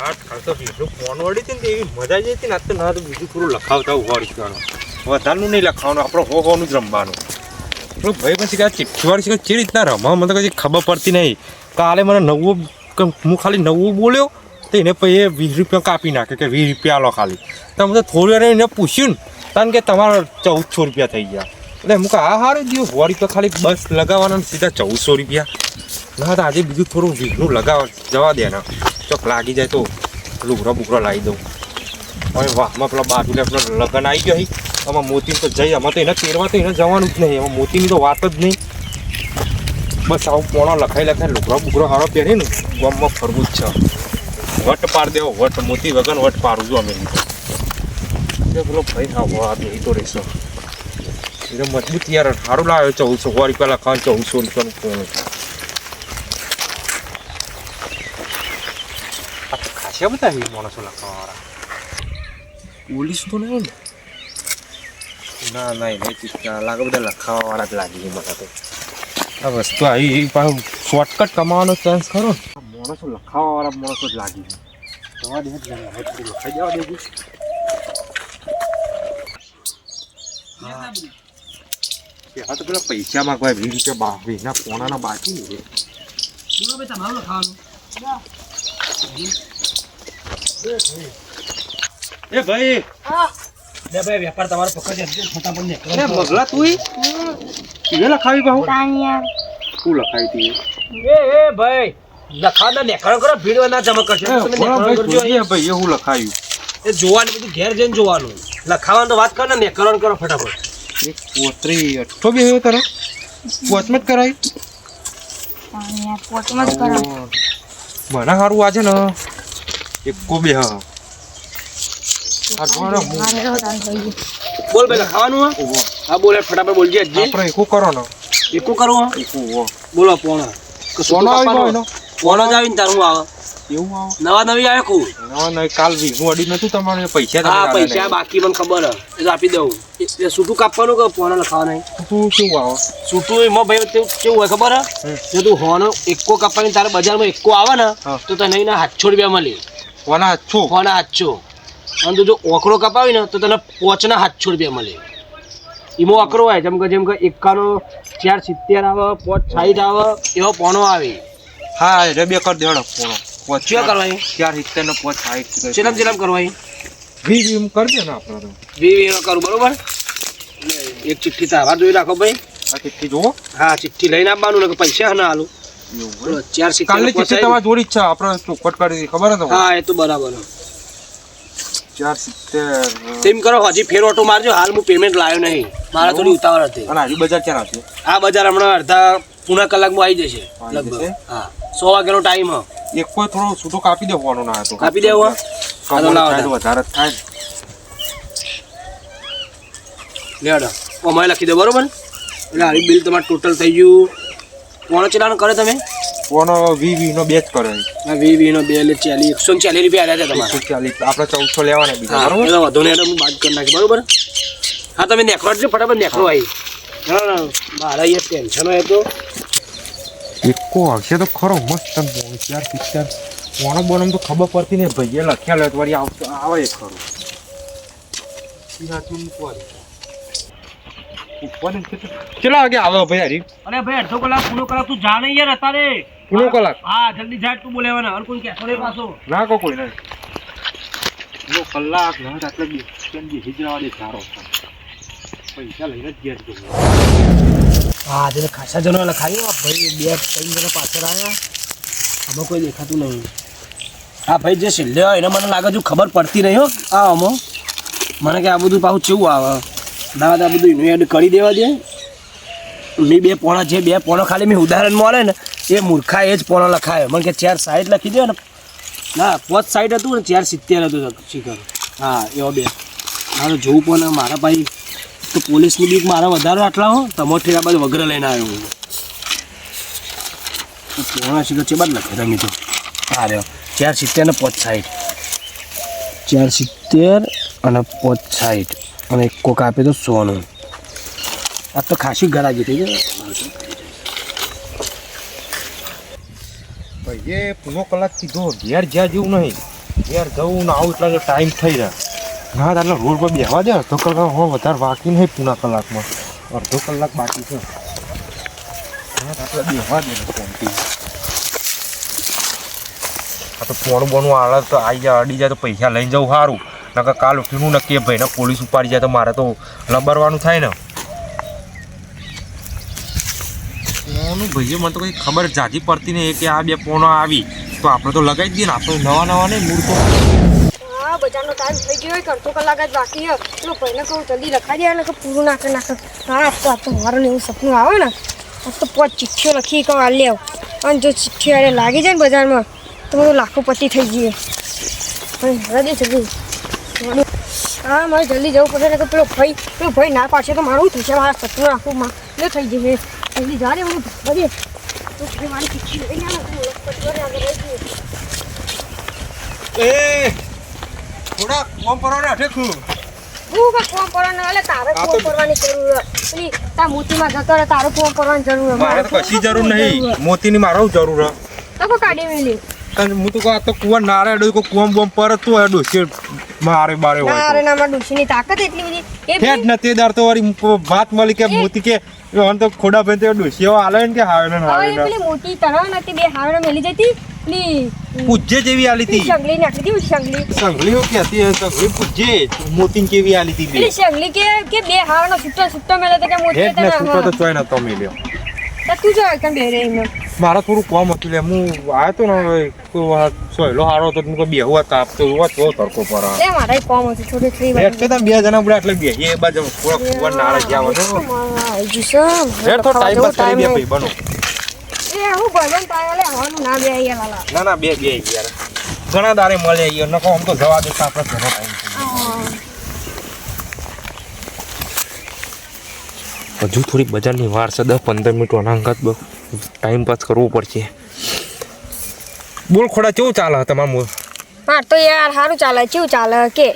આ ફોન વળી ને એવી મજા જ હતી તો ના તો બીજું થોડું લખાવતા ઉવાળી ગયો વધારનું નહીં લખાવાનું, આપણો હો જ રમવાનું. ભાઈ પછી આ ચિઠ્ઠીવાળી છે કે ચી રીતના રમવા? મને તો ખબર પડતી નહીં. કાલે મને નવું હું ખાલી નવું બોલ્યો તો એને પછી એ વીસ રૂપિયા કાપી નાખે કે વીસ રૂપિયા લો ખાલી. તો મને થોડી વાર એને પૂછ્યું ને, કારણ કે તમારા ચૌદસો રૂપિયા થઈ ગયા. એટલે હું આ સારું દિયો વળી તો ખાલી બસ લગાવવાના સીધા ચૌદસો રૂપિયા. ના, તો આજે બીજું થોડું વીઘનું લગાવ જવા દે ને ચોક લાગી જાય તો લુગરો બુગરો લાવી દઉં. હવે વાહમાં પેલા બાજુને પેલો લગન આવી ગયો આમાં મોતી તો જઈ, આમાં તો એને પહેરવા તો એને જવાનું જ નહીં. એમાં મોતીની તો વાત જ નહીં. બસ આવું પોણો લખાઈ લખાઈ લુગરો બુગરો હારો પહેરી ને, ગામમાં ફરવું જ છે. વટ પાડ દેવો, વટ મોતી વગર વટ પાડું છું અમે. પેલો ભાઈ, હા વાત નહીં તો રહેશો. એટલે મજબૂત યાર સારું લાવ્યો ચૌદસો વાળી પહેલાં ખાન ચૌદસો રૂપિયાનું કોણ ખાસા બધા એવી માણસો લખાવાવાળા પોલીસ તો નહીં ને ના ના એને ચિંતા લાગે બધા લખાવાવાળા જ લાગી છે મને તો આ વસ્તુ આવી એ પાછું શોર્ટકટ કમાવાનો ચાન્સ ખરો ને માણસો લખાવાવાળા માણસો જ લાગી છે જવા દે લખાઈ જવા દેજો કે હા તો પેલા પૈસા માંગવા વીસ રૂપિયા બા વીસના પોણાના બાકી ને છે તમારું લખાવાનું એ ભાઈ. લે ભાઈ વેપાર તમારો પકડ છે. ફટાફટ ને એ મગલા તું એ લખાવી બહુ શું લખાવી તી એ? એ ભાઈ લખાણ નેકળ કરો ભીડ ના જમા કરશે. તમે નેકળ કરજો. ભાઈ એ હું લખાયું. એ જોવાનું બધું ઘેર જઈને જોવાનું. લખાવાનું તો વાત કરો ને નેકળવાનું કરો ફટાફટ. એક પોત્રી અઠ્ઠો બે હવે કરો પોચમાં જ કરાય? પોટમાં જ કરો મને સારું આજે ને. એકો બે હા. આ જોવાનો હું- મારે રહો તાન થઈ ગયું. બોલ ભાઈ લખાવાનું હા બોલે ફટાફટ બોલજે હજી આપણે એકો કરો ને. એકું કરવું એકો બોલો પોણો. કશું આવી ગયો કાપવાનું? એનો પોણો જ આવીને તારું આવે? એવું આવો? નવા નવી આવે કું? ના ના કાલ વીઘું અડી નતું તમારે પૈસા હા પૈસા બાકી મને ખબર હે. એ તો આપી દઉં. એ- સૂટું કાપવાનું કે પોણો લખાવાનું નહીં તું કેવું આવે? સૂટું એમાં ભાઈ કેવું હોય ખબર હે. જો તું હોનો એકો કાપવાની તારે બજારમાં એકો આવે ને તો તને એના સાતસો રૂપિયા મળે. કોના છો. હાથ સાતસો અને તું જો ઓકડો કપાવી ને તો તને પોચના સાતસો રૂપિયા મળે. એમાં અકરો હોય જેમ કે જેમ કે એકાનો ચાર સિત્તેર આવે પોચ સાઠ આવે એવો પોણો આવે. હા એટલે બે કર દેડો પોણો. પોચ શું કરવાની ચાર સિત્તેર નો પોચ સાઠ ચેલમ ચેલમ કરવાની વી વી એમ કરી દે ને આપણે વી વી કરું બરોબર? એક ચિઠ્ઠી તારા જોઈ રાખો ભાઈ. આ ચિઠ્ઠી જુઓ. હા ચિઠ્ઠી લઈને આપવાનું ને કે પૈસા ના આલું. ચાર સિત્તેર કાલની ચિઠ્ઠી તમારી જોડી જ છે. આપણે ચોખવટ કરી ખબર ને હા એ તો બરાબર ચાર સિત્તેર તેમ કરો હજી ફેર ઓટો મારજો. હાલ હું પેમેન્ટ લાવ્યો નહીં. મારા થોડી ઉતાવળ હતી. અને આજુ બજાર ક્યાં છે આ બજાર હમણાં અડધા પૂણા કલાકમાં આવી જશે. લગભગ. હા. સો વાગ્યાનો ટાઈમ હ. એક કોઈ થોડો છૂટો કાપી દેવાનો ના હતો. કાપી દેવો? વધારે થાય. લેડો. અમારે લખી દો બરોબર? એટલે હારી બિલ તમારે ટોટલ થઈ ગયું કોનો ચલાણ કરે તમે? કોનો વી વી નો બે જ કરે આ વી વી નો બે એટલે ચાલીસ એકસો ચાલીસ રૂપિયા આવ્યા હતા તમારે. ચાલીસ આપણે ચૌદસો લેવાના બીજા. બરોબર? એટલે વધુ ને હું બાદ કરી નાખી બરોબર? હા તમે નેકળો એટલે ફટાફટ નેકળો આવી ના ના મારા અહીંયા ટેન્શન હોય તો. એકો હશે તો ખરો મસ્ત ચાર પિક્ચર. કોણો બોનો તો ખબર પડતી નહીં. ભાઈએ લખ્યા લે તો વળી આવે એ ખરું હાથમાં મૂકવાનું. કેટલું- વાગે આવે ભાઈ હરી? અરે ભાઈ અડધો કલાક પૂરો કલાક તું જા નહીં યાર અત્યારે. પૂરો કલાક? હા જલ્દી જા તું બોલેવાના અર કોઈ કહેતો નહીં પાછો. ના કો કોઈ નહીં. પૂરો કલાક ના આટલે બી કેમ બી હિજરાવા દે સારો પૈસા લઈને જ ગેસ જવું હા જેને ખાસા જણો લખાયો ભાઈ બે ત્રણ જણા પાછળ આવ્યા આમાં કોઈ દેખાતું નહીં. હા ભાઈ જે છેલ્લે એને મને લાગે છે ખબર પડતી નહીં હો. આ આમાં મને કે આ બધું પાછું કેવું આવે? ના બધું એનું એડ કરી દેવા દે. મેં બે પોણા, જે બે પોણો ખાલી મેં ઉદાહરણ મળે ને, એ મૂર્ખા એ જ પોણો લખાયો. મને કે ચાર સાઈડ લખી દે ને. ના, પોચ સાઈડ હતું ને, ચાર સિત્તેર હતું શીખર હા, એવો બે. મારે જોવું પણ મારા ભાઈ તો પોલીસની બીક મારા વધારે આટલા હો તમો આ બાદ વગર લઈને આવ્યો હું. પોણા શીખર છે બાદ લખે તમે તો. હા રહ્યો ચાર સિત્તેર ને પોચ સાઈડ ચાર સિત્તેર અને પોચ સાઈડ અને એક કોક આપે તો સોનું. આ તો ખાસી ગરાગી થઈ ગઈ ભાઈએ પૂરો કલાક કીધો, ઘેર જ્યાં જેવું નહીં. ઘેર જવું ને આવું એટલા ટાઈમ થઈ જાય. ના તારે રોડ પર બેહવા દે, અડધો કલાક હો, વધારે બાકી નહીં પૂના કલાકમાં. અડધો કલાક બાકી છે. બેહવા દે ફોનથી આ તો ફોન બોનું આળસ આવી જાય અડી જાય તો પૈસા લઈને જવું સારું. નકર કાલ ઉઠીનું નક્કી એ ભાઈને. પોલીસ ઉપાડી જાય તો મારે તો લબરવાનું થાય ને. ફોનું ભાઈએ મને તો કંઈ ખબર જાજી પડતી નહીં કે આ બે પોનો આવી. તો આપણે તો લગાવી જ દઈએ ને. આપણે નવા નવા નહીં મૂળ તો બજારનો ટાઈમ થઈ ગયો હોય અડધો કલાક જ બાકી છે. તો ભાઈને કહું જલ્દી લખાઈ દે એટલે પૂરું નાખે નાખે. હા આજ તો આજ તો મારું ને એવું સપનું આવે ને. આજ તો પાંચ ચિઠ્ઠીઓ લખી કહું આ લેવ. અને જો ચિઠ્ઠી અરે લાગી જાય ને બજારમાં તો બધું લાખોપતિ થઈ જઈએ ભાઈ મારા જલ્દી હા મારે જલ્દી જવું પડશે કે પેલો ભાઈ પેલો ભાઈ ના પાડશે તો મારું થશે? મારા સત્તુ આખું માં એ થઈ જશે જલ્દી જા રે હું બધે તો ભાઈ મારી ચિઠ્ઠી લઈને આવે. એ થોડા કોમ પરવાને અઠે ખું હું કા ફોન કરવાનો એટલે તારે કોમ કરવાની જરૂર. પેલી તાર મોતીમાં જતો રહે તારે કોમ કરવાની જરૂર મારે તો કશી જરૂર નહીં. મોતીની મારો જરૂર હે. તો કાઢી મેલી કારણ હું તો કહું આ તો કુવા નારે અડ્યું કો કુવામ બોમ પર તું અડ્યું છે મારે બારે હોય અરે ના મારા ડોશીની તાકાત એટલી બધી? એ ફેટ ન તે દાર તો વારી વાત મળી કે મોતી કે હવે તો ખોડા ભાઈ તો ડોસીઓ આલે ને કે હાવે ને હાવે ને એટલે મોટી તરહ નથી બે હાવડે મેલી જતી. પૂજ્ય જેવી આલી હતી. સંગલી નાખી હતી સંગલી સંગલી હું કહેતી હે સંગલી પૂજ્ય મોતી કેવી આલી હતી એટલે સંગલી કે કે બે હાવડો છૂટો છૂટો મેલે તો કે હેડ ને છૂટો તો ચોય નતો મિલ્યો. તો તું જો બે મારા થોડું કોમ હતું લે હું આવ્યો તો ને હવે કોઈ સોયલો હારો તો હું બેહુ હતા આપતો હોત તો તડકો પર. મારા કોમ હતું થોડી ફ્રી વાત એટલે તમે બે જણા બડા એટલે બે એ બાજુ થોડા કુવા નારા ગયા હોય તો. હેડ તો ટાઈમ પાસ કરી બે ભાઈ બનો એ હું ભજન તારે લે હવાનું ના બે લાલા. ના ના બે બે યાર ઘણા દારે મળે યાર નકો આમ તો જવા દેતા આપણે ઘણો હજુ થોડી બજારની વાર છે દસ પંદર મિનિટ અનાંગત ટાઈમ પાસ કરવો પડશે. બોલ ખોડા કેવું ચાલે તમારું હા તો યાર સારું ચાલે કેવું ચાલે કે?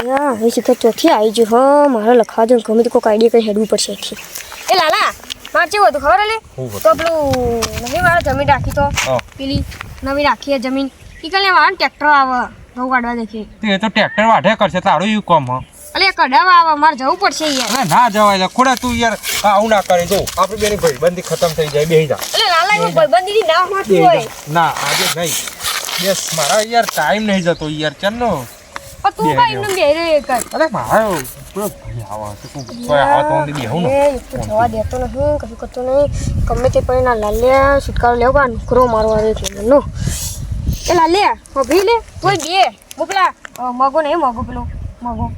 યાર એ શીખર ચોથી આવી ગયું હા મારે લખવા જો ગમે તો કોઈક આઈડિયા કંઈ હેડવું પડશે એ લાલા મારે કેવું હતું ખબર લે તો પેલું નહીં મારે જમીન રાખી તો પેલી નવી રાખી જમીન. એ કલે મારે ટ્રેક્ટર આવે ઘઉં કાઢવા દેખી. એ તો ટ્રેક્ટર વાઢે કરશે તારું એવું કામ હા. અલે કઢાવા આવા મારે જવું પડશે યાર ના જવાય લે. ખોડા તું યાર આવું ના કરે જો આપણી બેની ભાઈબંધી ખતમ થઈ જાય બેહી જા. અલે લાલા એમાં ભાઈબંધીની ના મારતું હોય. ના આજે નહીં. યસ મારા યાર ટાઈમ નહીં જતો યાર ચાલનો પણ તું બે કઈ બેરે એક અરે મારો પેલો ભાઈ આવા છે તું કોઈ આવા તો ઊંધી બેહું ને. જવા દેતો નહીં કશું કરતો નહીં. ગમે તે પણ ના લાલ્યા છુટકારો લેવો નોકરો મારવા દે છે નો એ લાલ્યા લે કોઈ બે. મોકલા મગો નહીં મગો પેલો.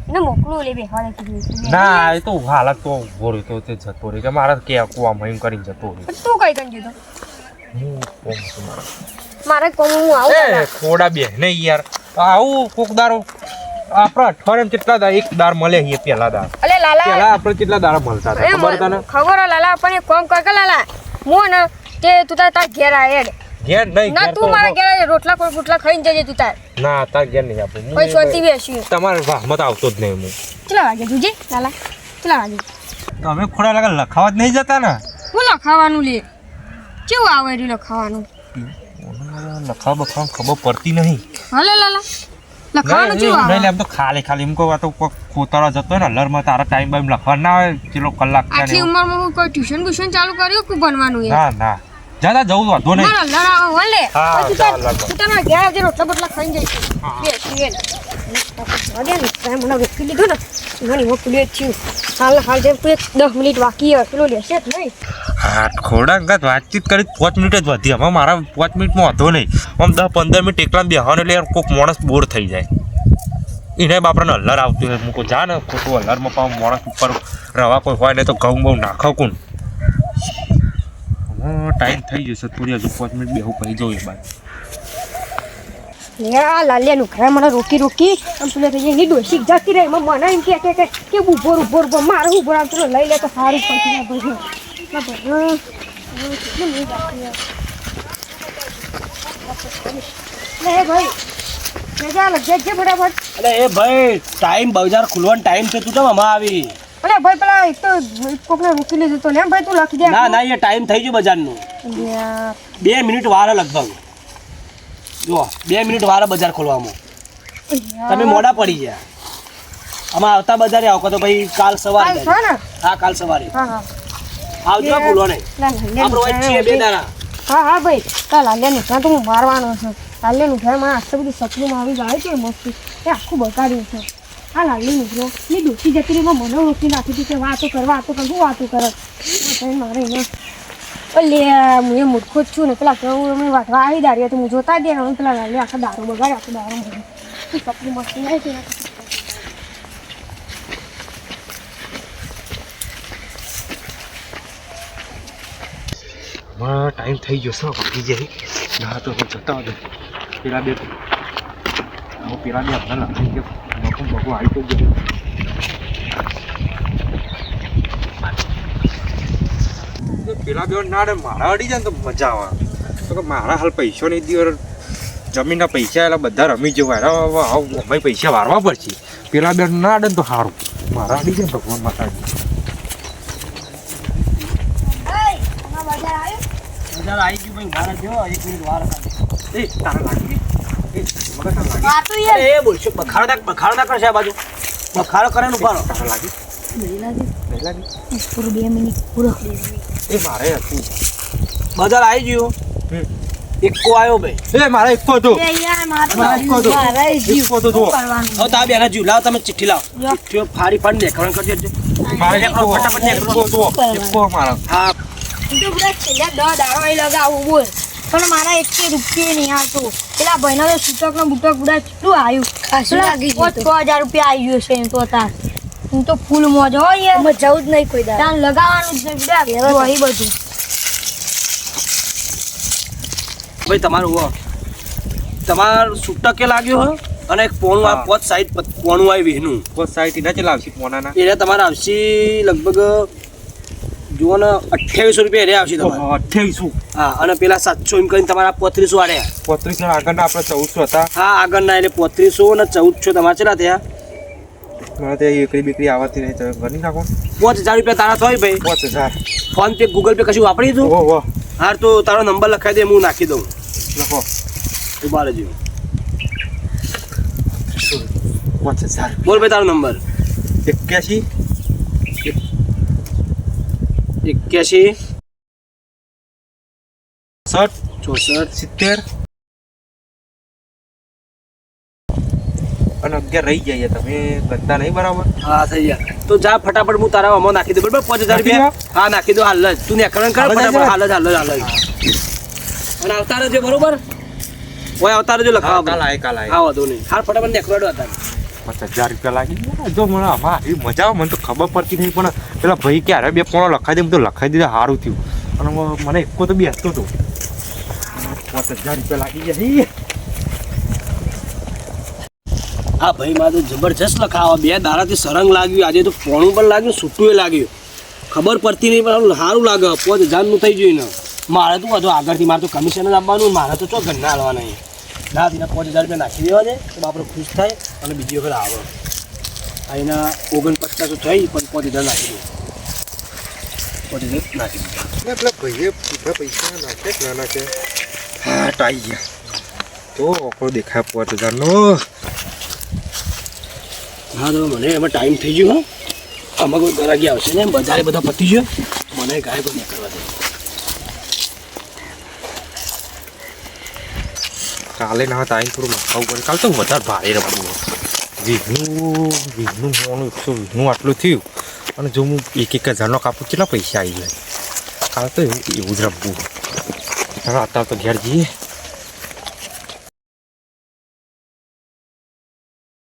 એને મોકલું લે બે કીધું ના એ તો હાલત તો ઊભો રહ્યો તો જતો રહ્યો કે મારા કે કુવા મહીમ કરીને જતો રહ્યો તું કઈ કઈ દીધો હું કોમ છું મારા. મારે કોમ હું આવું એ. થોડા બે નહીં યાર. આવું કોક દારો. આપણા અઠવાડિયામાં કેટલા દા એક દાર મળે છે પેલા દાર. અલે લાલા. પેલા આપણે કેટલા દાર મળતા હતા? ખબર તને? ખબર લાલા પણ એક કોમ કર કે લાલા. હું ને તે તું તાર ઘેર આ હેડ ઘેર નહીં ના તું મારા ઘેર રોટલા કોઈ ફૂટલા ખાઈને જજે તું તાર. ના તાર ઘેર નહીં આપું કોઈ શાંતિ બેસ્યું તમારે વાહ તો આવતો જ નહીં હું. કેટલા વાગે જુજે? લાલા કેટલા વાગે? તમે ખોડા લાગે લખાવા જ નહીં જતા ને? હું લખાવાનું લે? કેવું આવે રહ્યું લખાવાનું? લખાવ બખાવ ખબર પડતી નહીં. હાલે લાલા લખાવાનું કેવું નહીં, એમ તો ખાલી ખાલી એમ કહું આ તો કોક જતો હોય ને અલરમાં તારા ટાઈમ બાઈમ લખવા ના આવે ચેલો કલાક આટલી ઉંમરમાં હું કોઈ ટ્યુશન ટ્યુશન ચાલુ કર્યું કે ભણવાનું ના ના. જાતા જવું વાંધો નહીં. ના લડા ઓલે હા, પછી ચાલ, તાર- લાગો. તું તારા ઘેર રોટલા બોટલા ખાઈને જઈશ. બેસી અરે ને તારે મને વેકી લીધું ને. ઘણી મોકલી પેલું એક હાલ હાલ જેમ તું એક દસ મિનિટ બાકી હે પેલો લેશે જ નહીં. હા ખોડા અંગત વાતચીત કરી પાંચ મિનિટ જ વધી. હવે મારા પાંચ મિનિટમાં વાંધો નહીં. આમ દસ પંદર મિનિટ એકલા બેહવાનું એટલે યાર કોઈક માણસ બોર થઈ જાય. એને બાપરાને હલ્લર આવતું હોય. મૂકો જા ને ખોટું હલ્લરમાં પાછું માણસ ઉપર રવા કોઈ હોય ને તો ઘઉં બહુ નાખો કોણ? ટાઈમ થઈ જશે થોડી હજુ પાંચ મિનિટ બેહું કહી જોઈએ બાદ યા લાલિયાનું ઘરે મને રોકી રોકી આમ પેલો થઈ એની ડોસી જતી રહી એમાં મને એમ કે કે કે કે ઊભો ઊભો ઊભો મારે ઊભો આમ પેલો લઈ લે તો સારું પડશે. ના ભાઈ ભાઈ હમ. હમ, કેટલી મિનિટ લે ભાઈ જજા લગ ફટાફટ અરે એ ભાઈ ટાઈમ બજાર ખુલવાનો ટાઈમ છે તું કેમ હમણાં આવી? અરે ભાઈ પેલા એક તો કોકને રોકી લીધું તો લેમ ભાઈ તું લખી દે ના ના એ ટાઈમ થઈ ગયો બજારનું. બે મિનિટ વાર લગભગ જો બે મિનિટ વાર બજાર ખોલવામાં. તમે મોડા પડી ગયા. આમાં આવતા બજારે આવો તો ભાઈ કાલ સવારે કાલ હા કાલ સવારે. હા હા. આવજો ભૂલો નહીં આપણો વાંચ છીએ બે દાણા હા હા ભાઈ. તાર લાલ્યાનું ત્યાં તો હું મારવાનો છું. લાલ્યાનું ઘરમાં આટલું બધું સપનું આવી જાય છે મસ્તી. એ આખું બગાડ્યું છે. આ લાલી નીકળો. એ ડોસી જતી રહી મને રોકી નાખી હતી કે વાતો કર વાતો કર વાતો કરે? મારે અહીંયા એટલે હું એ મૂર્ખો જ છું ને. પેલા કહું અમે વાટવા આવી દારી તો હું જોતા જ ને પેલા લાલી આખા દારૂ બગાડે આખો દારૂ બગાડે કપડું મસ્તી નહીં છે? ટાઈમ થઈ ગયો છે બાકી જાય ના, તો જતા હતો પેલા બે ગયો બકું બકું આવી તો ગયો પેલા બે ના રે મારા અડી જાય ને તો મજા આવે તો કે મારા હાલ પૈસો નહીં દીવર જમીનના પૈસા એટલે બધા રમી જવા અમે પૈસા વારવા પડશે પેલા બે ના અડે ને તો સારું મારા અડી જાય ભગવાન માતાજી બજાર આવી ગયું ભાઈ રહેજો એક મિનિટ વાર એ તારા લાગી એ બોલશો બખાડો ના બખાડો ના કરશે આ બાજુ. બખાડો કરે ને ઊભા લાગી. નહીં લાગી. પૂરો બે મિનિટ પૂરો. એ મારે હતું. બજાર આવી ગયું. એકો આવ્યો ભાઈ એ મારે એકો હતો. યાર મારે હતો. એકકો હતો જુઓ. હવે તા બેના જીવ. લાવો તમે ચિઠ્ઠી લાવ. ચિઠ્ઠીઓ ફાડી ફાડી દેખાણ કરજો મારે એકકો ફટાફટ એકકો જુઓ. એકો મારા. હા. તો બધા છેલ્લા દસ દાડો એ લગાવું બોલ. પણ મારા એક રૂપિયા નહીં આવતો પેલા ભાઈના તો સૂચક ને બુટક બધા કેટલું આવ્યું? છ હજાર રૂપિયા આવી ગયો છે એમ તો તાર. હું તો ફૂલ મોજ હોય યાર. જવું જ નહીં કોઈ તાર લગાવવાનું છે નહીં. બધા બધું. ભાઈ તમારું હો. તમારું કે લાગ્યું હો અને એક પોણું આ પોત સાઈડ પોણું આવી વિહનું પોત સાઈડ ના ચલાવશે પોણાના. એને તમારે આવશે લગભગ જુઓ ને અઠ્યાવીસો રૂપિયા રહ્યા આવશે તમારે. અઠ્યાવીસો. હા અને પેલા સાતસો એમ કરીને તમારા પોત્રીસો આડ્યા પોત્રીસ આગળના આપણે ચૌદસો હતા. હા આગળના એટલે પોત્રીસો અને ચૌદસો તમારે ચેલા થયા? મારે તે એકરી બીકરી આવતી નહીં તમે ભરી નાખો. પાંચ હજાર રૂપિયા તારા થાય ભાઈ. પાંચ હજાર. ફોન પે ગૂગલ પે કશું વાપરી દઉં ઓહો. હાર તો તારો નંબર લખાઈ દે હું નાખી દઉં. લખો. ઊભા રહેજો. પાંચ હજાર. બોલ ભાઈ તારો નંબર. એક્યાસી એક્યાસી સઠ ચોસઠ. સિત્તેર. અને અગિયાર રહી જાય તમે બધા નહીં બરાબર? હા થઈ ગયા. તો જા ફટાફટ હું તારા અમો નાખી દઉં. બરાબર પાંચ હજાર રૂપિયા? હા નાખી દો. હાલ જ તું નેકરણ કર ફટાફટ. હાલ જ હાલ જ હાલ. જ અને આવતા રહેજો બરોબર? ઓય આવતા રહેજો લખાવા કાલ આય કાલ આય. આવો વાંધો નહીં. હાલ ફટાફટ નેકરડો હતા પાંચ હજાર રૂપિયા લાગી. જો મને આવી મજા આવે, મને તો ખબર પડતી નહીં, પણ પેલા ભાઈ ક્યારે બે પોણો લખાઈ દે. તો લખાઈ દીધા, સારું થયું. અને મને એકો તો બેસતો હતો. પાંચ હજાર રૂપિયા લાગી ગયા. હા ભાઈ મારે જબરજસ્ત લખાવા, બે દાડાથી સરંગ લાગ્યું. આજે તો પોણું પણ લાગ્યું છૂટું લાગ્યું. ખબર પડતી નહીં, પણ સારું લાગે. પાંચ હજારનું થઈ ગયું ને મારે તો બધું આગળથી, મારે તો કમિશન જ આપવાનું, મારે તો ચો ઘરના હાલવાના નહીં ના એના પાંચ હજાર રૂપિયા નાખી દેવા દે તો આપણે ખુશ થાય અને બીજી વખત આવે. આ એના ઓગણપચાસો થઈ પણ પાંચ હજાર નાખી દે. પાંચ હજાર નાખી દે. પેલા ભાઈએ પૂરા પૈસા નાખે ના નાખે હા ટાઈ ગયા. તો ઓકળો દેખાય પાંચ હજારનો હા તો મને એમાં ટાઈમ થઈ ગયો હો. આમાં કોઈ ગરાગી આવશે ને બજારે બધા પતી ગયો. મને ગાય પણ નીકળવા દે. કાલે ના ટાઈમ થોડું મખાવું પડે કાલે તો વધારે ભારે રમવું વીઘનું વીઘનું હોવાનું એકસો વીઘનું આટલું થયું. અને જો હું એક એક હજારનો કાપું કેટલા પૈસા આવી જાય? કાલે તો એવું જ રમવું. હવે અત્યારે તો ઘેર જઈએ.